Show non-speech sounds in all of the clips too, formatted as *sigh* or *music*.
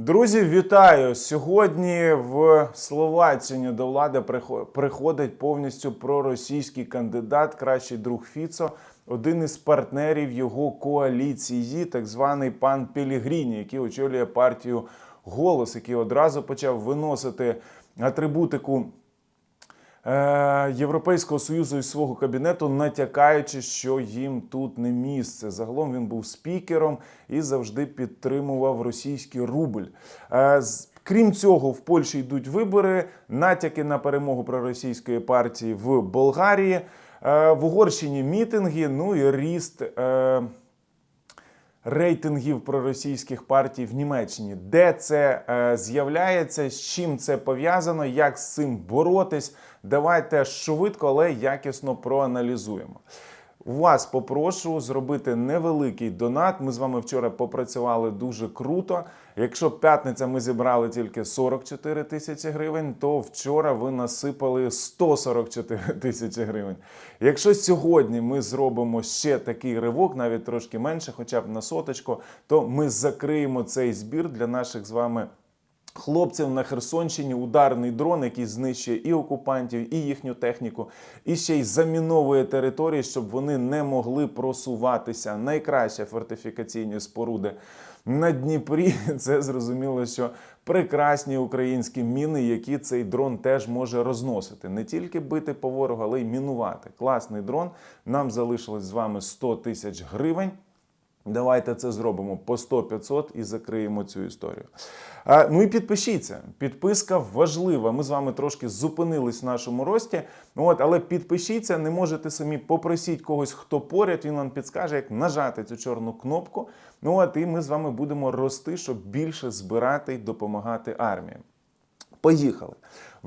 Друзі, вітаю! Сьогодні в Словаччині до влади прихо- приходить повністю проросійський кандидат, кращий друг Фіцо, один із партнерів його коаліції, так званий пан Пелігріні, який очолює партію Голос, який одразу почав виносити атрибутику Європейського союзу із свого кабінету, натякаючи, що їм тут не місце. Загалом він був спікером і завжди підтримував російський рубль. Е, Крім цього, в Польщі йдуть вибори, натяки на перемогу проросійської партії в Болгарії, е, в Угорщині мітинги, ну і ріст. Рейтингів проросійських партій в Німеччині. Де це е, з'являється, з чим це пов'язано, як з цим боротись? Давайте швидко, але якісно проаналізуємо. Вас попрошу зробити невеликий донат. Ми з вами вчора попрацювали дуже круто. Якщо п'ятниця ми зібрали тільки 44 тисячі гривень, то вчора ви насипали 144 *laughs* тисячі гривень. Якщо сьогодні ми зробимо ще такий ривок, навіть трошки менше, хоча б на соточку, то ми закриємо цей збір для наших з вами. Хлопців на Херсонщині ударний дрон, який знищує і окупантів, і їхню техніку, і ще й заміновує території, щоб вони не могли просуватися. Найкращі фортифікаційні споруди на Дніпрі. *laughs* Це зрозуміло, що прекрасні українські міни, які цей дрон теж може розносити. Не тільки бити по ворогу, але й мінувати. Класний дрон. Нам залишилось з вами 100 тисяч гривень. Давайте це зробимо по 100-500 і закриємо цю історію. А, ну і підпишіться. Підписка важлива. Ми з вами трошки зупинились в нашому рості. От, але підпишіться, не можете самі попросіть когось, хто поряд. Він вам підскаже, як нажати цю чорну кнопку. Ну от і ми з вами будемо рости, щоб більше збирати і допомагати армії. Поїхали.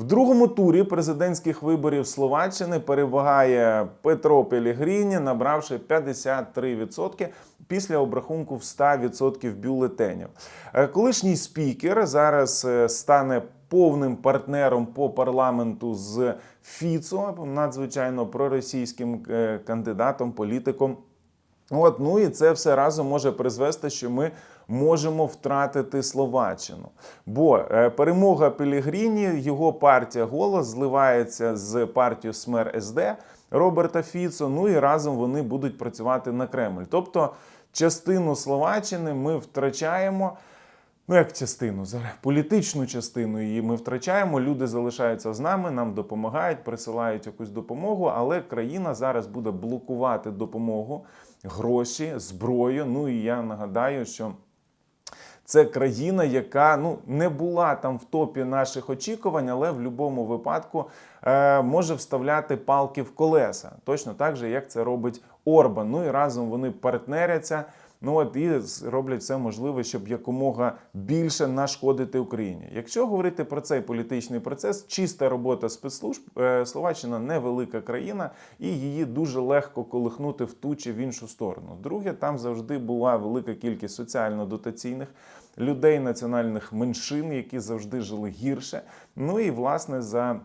В другому турі президентських виборів Словаччини перевагає Петро Пелігріні, набравши 53% після обрахунку в 100% бюлетенів. Е, Колишній спікер зараз е, стане повним партнером по парламенту з Фіцо, надзвичайно проросійським е, кандидатом, політиком. От, ну і це все разом може призвести, що ми можемо втратити Словаччину. Бо е, перемога Пелігріні, його партія голос зливається з партією Смер СД Роберта Фіцо. Ну і разом вони будуть працювати на Кремль. Тобто частину Словаччини ми втрачаємо. Ну, як частину, політичну частину її ми втрачаємо. Люди залишаються з нами, нам допомагають, присилають якусь допомогу, але країна зараз буде блокувати допомогу, гроші, зброю. Ну і я нагадаю, що. Це країна, яка ну не була там в топі наших очікувань, але в будь-якому випадку е, може вставляти палки в колеса. Точно так же, як це робить Орбан. Ну і разом вони партнеряться. Ну от і роблять все можливе, щоб якомога більше нашкодити Україні. Якщо говорити про цей політичний процес, чиста робота спецслужб, е, Словаччина невелика країна, і її дуже легко колихнути в ту чи в іншу сторону. Друге, там завжди була велика кількість соціально-дотаційних людей, національних меншин, які завжди жили гірше. Ну і власне за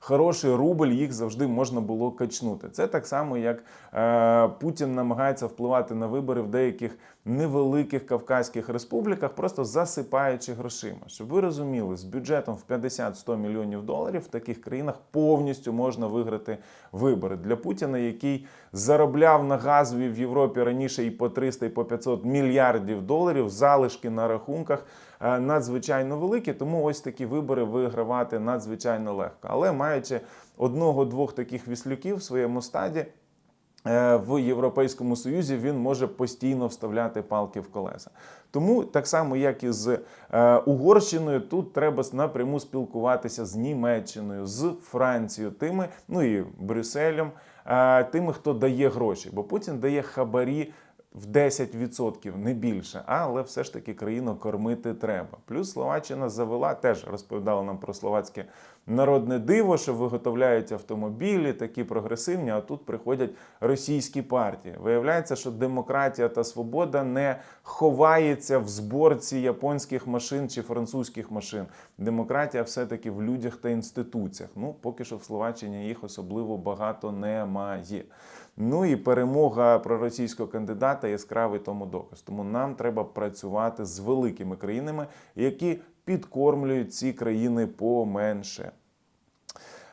хороший рубль їх завжди можна було качнути. Це так само, як е, Путін намагається впливати на вибори в деяких невеликих кавказьких республіках, просто засипаючи грошима. Щоб ви розуміли, з бюджетом в 50-100 мільйонів доларів в таких країнах повністю можна виграти вибори для Путіна, який заробляв на газові в Європі раніше і по 300, і по 500 мільярдів доларів. Залишки на рахунках е, надзвичайно великі, тому ось такі вибори вигравати надзвичайно легко. Але маючи одного-двох таких віслюків в своєму стаді. Е, В Європейському Союзі він може постійно вставляти палки в колеса. Тому так само, як і з е, Угорщиною, тут треба напряму спілкуватися з Німеччиною, з Францією, тими, ну і Брюсселем, е, тими, хто дає гроші. Бо Путін дає хабарі в 10%, не більше, але все ж таки країну кормити треба. Плюс Словаччина завела, теж розповідала нам про словацьке народне диво, що виготовляють автомобілі, такі прогресивні, а тут приходять російські партії. Виявляється, що демократія та свобода не ховається в зборці японських машин чи французьких машин. Демократія все-таки в людях та інституціях. Ну, поки що в Словаччині їх особливо багато немає. Ну і перемога проросійського кандидата яскравий тому доказ. Тому нам треба працювати з великими країнами, які підкормлюють ці країни поменше.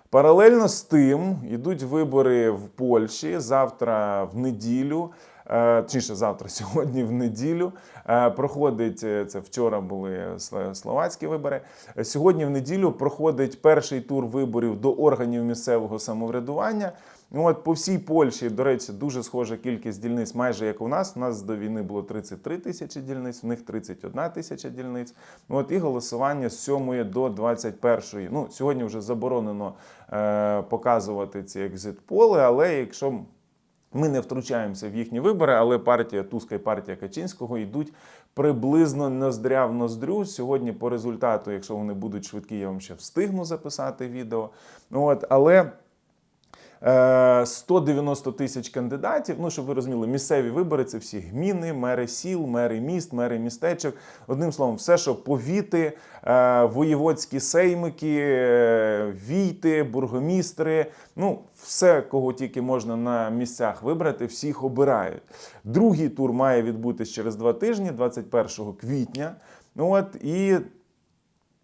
Паралельно з тим йдуть вибори в Польщі завтра в неділю. е, Точніше, завтра, *laughs* сьогодні в неділю е, проходить е, це вчора були сл- словацькі вибори. Сьогодні в неділю проходить перший тур виборів до органів місцевого самоврядування. Ну, От по всій Польщі, до речі, дуже схожа кількість дільниць, майже як у нас. У нас до війни було 33 тисячі дільниць, в них 31 тисяча дільниць. Ну, От і голосування з 7 до 21. Ну, сьогодні вже заборонено е, показувати ці екзит-поли, але якщо ми не втручаємося в їхні вибори, але партія Туска і партія Качинського йдуть приблизно ноздря в ноздрю. Сьогодні по результату, якщо вони будуть швидкі, я вам ще встигну записати відео. Ну, От, але 190 тисяч кандидатів. Ну, щоб ви розуміли, місцеві вибори це всі гміни, мери сіл, мери міст, мери містечок. Одним словом, все, що повіти, е, воєводські сеймики, е, війти, бургомістри. Ну, все, кого тільки можна на місцях вибрати, всіх обирають. Другий тур має відбутись через два тижні, 21 квітня. Ну от і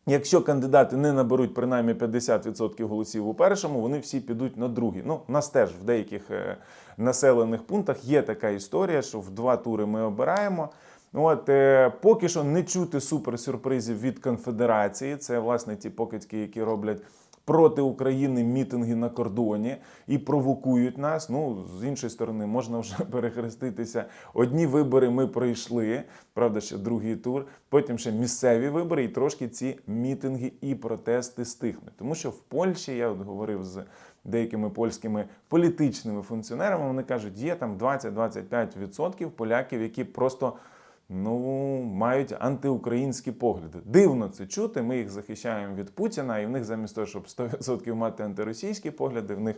Якщо кандидати не наберуть принаймні 50% голосів у першому, вони всі підуть на другий. Ну, у нас теж в деяких е, населених пунктах є така історія, що в два тури ми обираємо. От е, поки що не чути суперсюрпризів від конфедерації. Це власне ті покидьки, які роблять проти України мітинги на кордоні і провокують нас. Ну з іншої сторони, можна вже *laughs* перехреститися. Одні вибори ми пройшли, правда, ще другий тур. Потім ще місцеві вибори, і трошки ці мітинги і протести стихнуть. Тому що в Польщі я от говорив з деякими польськими політичними функціонерами. Вони кажуть, є там 20-25% поляків, які просто. Ну, мають антиукраїнські погляди. Дивно це чути. Ми їх захищаємо від Путіна, і в них замість того, щоб 100% мати антиросійські погляди, в них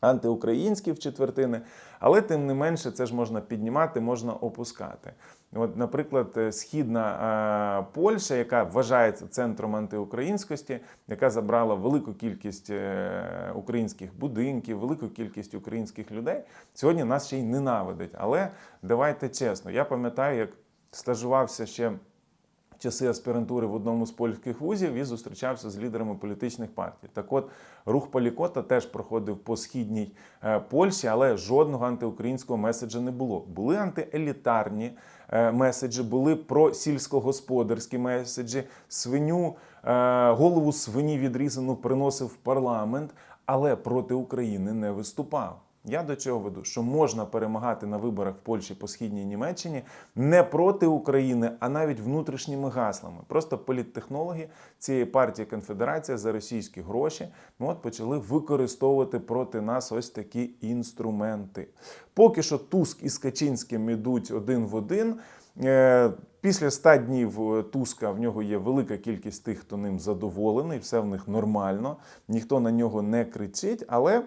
антиукраїнські в четвертини. Але тим не менше, це ж можна піднімати, можна опускати. От, наприклад, е, східна е, Польща, яка вважається центром антиукраїнськості, яка забрала велику кількість е, українських будинків, велику кількість українських людей, сьогодні нас ще й ненавидить. Але давайте чесно, я пам'ятаю, як стажувався ще в часи аспірантури в одному з польських вузів і зустрічався з лідерами політичних партій. Так от рух Полікота теж проходив по східній е, Польщі, але жодного антиукраїнського меседжа не було. Були антиелітарні е, меседжі, були просільськогосподарські меседжі. Свиню, е, голову свині відрізану приносив в парламент, але проти України не виступав. Я до чого веду, що можна перемагати на виборах в Польщі по східній Німеччині не проти України, а навіть внутрішніми гаслами. Просто політтехнологи цієї партії Конфедерація за російські гроші ну, от почали використовувати проти нас ось такі інструменти. Поки що Туск із Качинським ідуть один в один. Е, Після 100 днів е, Туска в нього є велика кількість тих, хто ним задоволений, все в них нормально, ніхто на нього не кричить, але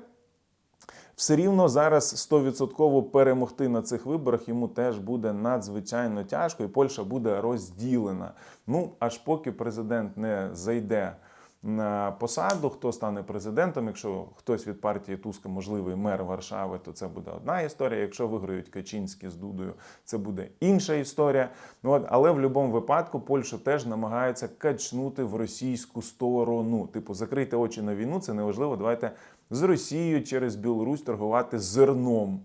все рівно зараз 100% перемогти на цих виборах йому теж буде надзвичайно тяжко, і Польща буде розділена. Ну аж поки президент не зайде на посаду, хто стане президентом. Якщо хтось від партії Туска, можливий мер Варшави, то це буде одна історія. Якщо виграють Качинські з Дудою, це буде інша історія. Ну але в будь-якому випадку Польща теж намагається качнути в російську сторону. Типу, закрити очі на війну, це неважливо. Давайте з Росією через Білорусь торгувати зерном,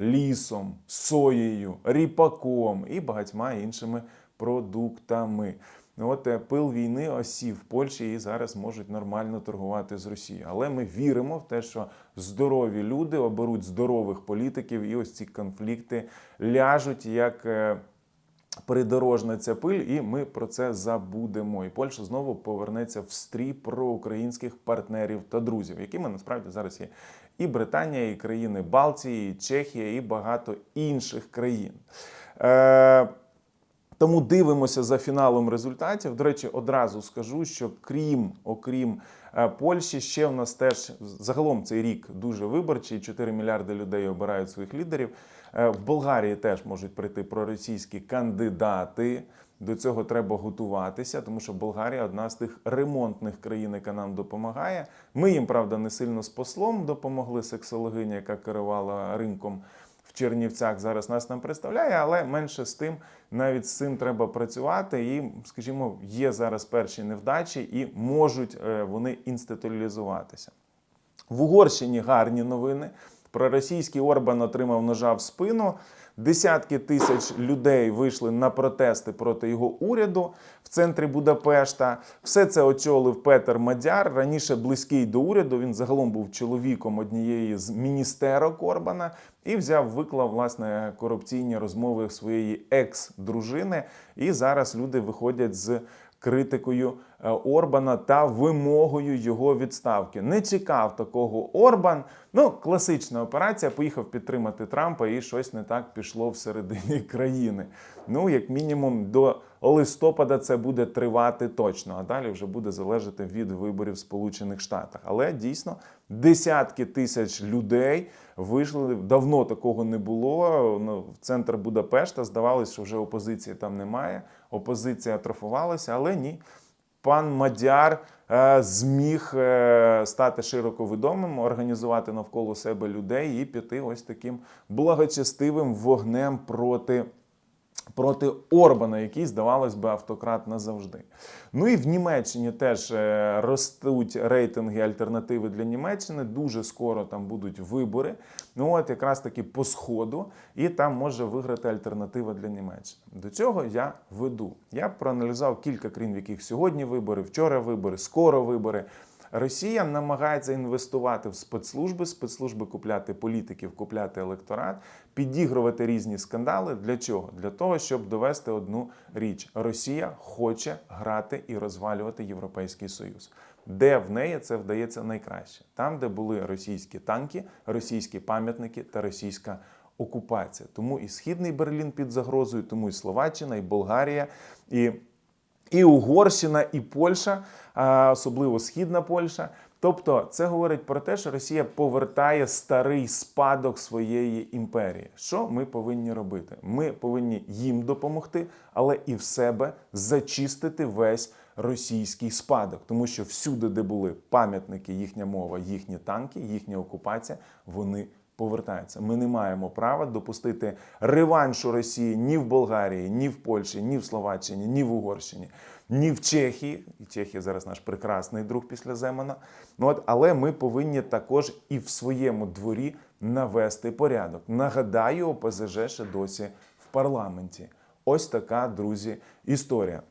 лісом, соєю, ріпаком і багатьма іншими продуктами. Ну, От е, пил війни осів в Польщі і зараз можуть нормально торгувати з Росією. Але ми віримо в те, що здорові люди оберуть здорових політиків, і ось ці конфлікти ляжуть як. е, придорожна ця пиль, і ми про це забудемо. І Польща знову повернеться в стрій проукраїнських партнерів та друзів, якими насправді зараз є і Британія, і країни Балтії, і Чехія, і багато інших країн. Е, тому дивимося за фіналом результатів. До речі, одразу скажу, що крім окрім е, Польщі, ще в нас теж загалом цей рік дуже виборчий. 4 мільярди людей обирають своїх лідерів. Е, В Болгарії теж можуть прийти проросійські кандидати. До цього треба готуватися, тому що Болгарія одна з тих ремонтних країн, яка нам допомагає. Ми їм, правда, не сильно з послом допомогли сексологиня, яка керувала ринком Чернівцях. Зараз нас там представляє, але менше з тим, навіть з цим треба працювати. І, скажімо, є зараз перші невдачі, і можуть е, вони інституалізуватися. В Угорщині гарні новини. Проросійський Орбан отримав ножа в спину. Десятки тисяч людей вийшли на протести проти його уряду в центрі Будапешта. Все це очолив Петер Мадяр. Раніше близький до уряду. Він загалом був чоловіком однієї з міністерок Орбана і взяв виклав власне корупційні розмови своєї екс-дружини. І зараз люди виходять з критикою е, Орбана та вимогою його відставки. Не чекав такого Орбан. Ну, класична операція. Поїхав підтримати Трампа, і щось не так пішло всередині *laughs* країни. Ну, як мінімум, до листопада це буде тривати точно, а далі вже буде залежати від виборів в Сполучених Штатах. Але дійсно десятки тисяч людей вийшли. Давно такого не було. Ну, в центр Будапешта здавалось, що вже опозиції там немає. Опозиція атрофувалася, але ні. Пан Мадяр е, зміг е, стати широко відомим, організувати навколо себе людей і піти ось таким благочестивим вогнем проти. Проти Орбана, який, здавалось би, автократ назавжди. Ну і в Німеччині теж е, ростуть рейтинги альтернативи для Німеччини. Дуже скоро там будуть вибори. Ну от якраз таки по сходу, і там може виграти альтернатива для Німеччини. До цього я веду. Я проаналізував кілька країн, в яких сьогодні вибори, вчора вибори, скоро вибори. Росія намагається інвестувати в спецслужби, спецслужби купляти політиків, купляти електорат, підігрувати різні скандали. Для чого? Для того, щоб довести одну річ: Росія хоче грати і розвалювати Європейський Союз. Де в неї це вдається найкраще? Там, де були російські танки, російські пам'ятники та російська окупація. Тому і східний Берлін під загрозою, тому і Словаччина, і Болгарія, і і Угорщина, і Польща, особливо східна Польща. Тобто, це говорить про те, що Росія повертає старий спадок своєї імперії. Що ми повинні робити? Ми повинні їм допомогти, але і в себе зачистити весь російський спадок, тому що всюди, де були пам'ятники, їхня мова, їхні танки, їхня окупація, вони повертаються. Ми не маємо права допустити реваншу Росії ні в Болгарії, ні в Польщі, ні в Словаччині, ні в Угорщині, ні в Чехії. І Чехія зараз наш прекрасний друг після Земана. Ну от, але ми повинні також і в своєму дворі навести порядок. Нагадаю, ОПЗЖ ще досі в парламенті. Ось така, друзі, історія.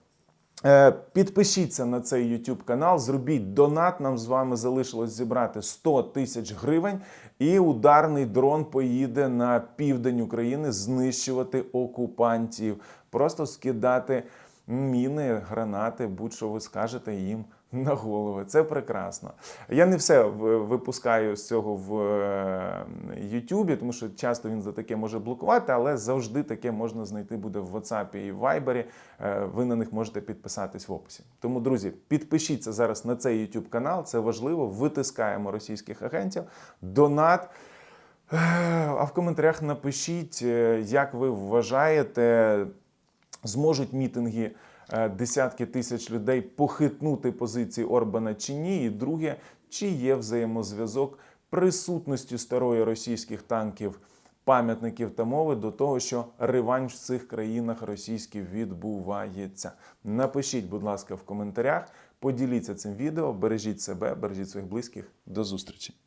Е, Підпишіться на цей YouTube канал, зробіть донат. Нам з вами залишилось зібрати 100 тисяч гривень, і ударний дрон поїде на південь України знищувати окупантів, просто скидати міни, гранати, будь-що ви скажете їм на голови. Це прекрасно. Я не все випускаю з цього в е, Ютубі, тому що часто він за таке може блокувати, але завжди таке можна знайти буде в WhatsApp і в Viber. Е, Ви на них можете підписатись в описі. Тому, друзі, підпишіться зараз на цей YouTube канал. Це важливо. Витискаємо російських агентів. Донат. Е, А в коментарях напишіть, як ви вважаєте, зможуть мітинги десятки тисяч людей похитнути позиції Орбана чи ні? І друге, чи є взаємозв'язок присутності старої російських танків, пам'ятників та мови до того, що реванш в цих країнах російських відбувається? Напишіть, будь ласка, в коментарях, поділіться цим відео, бережіть себе, бережіть своїх близьких. До зустрічі!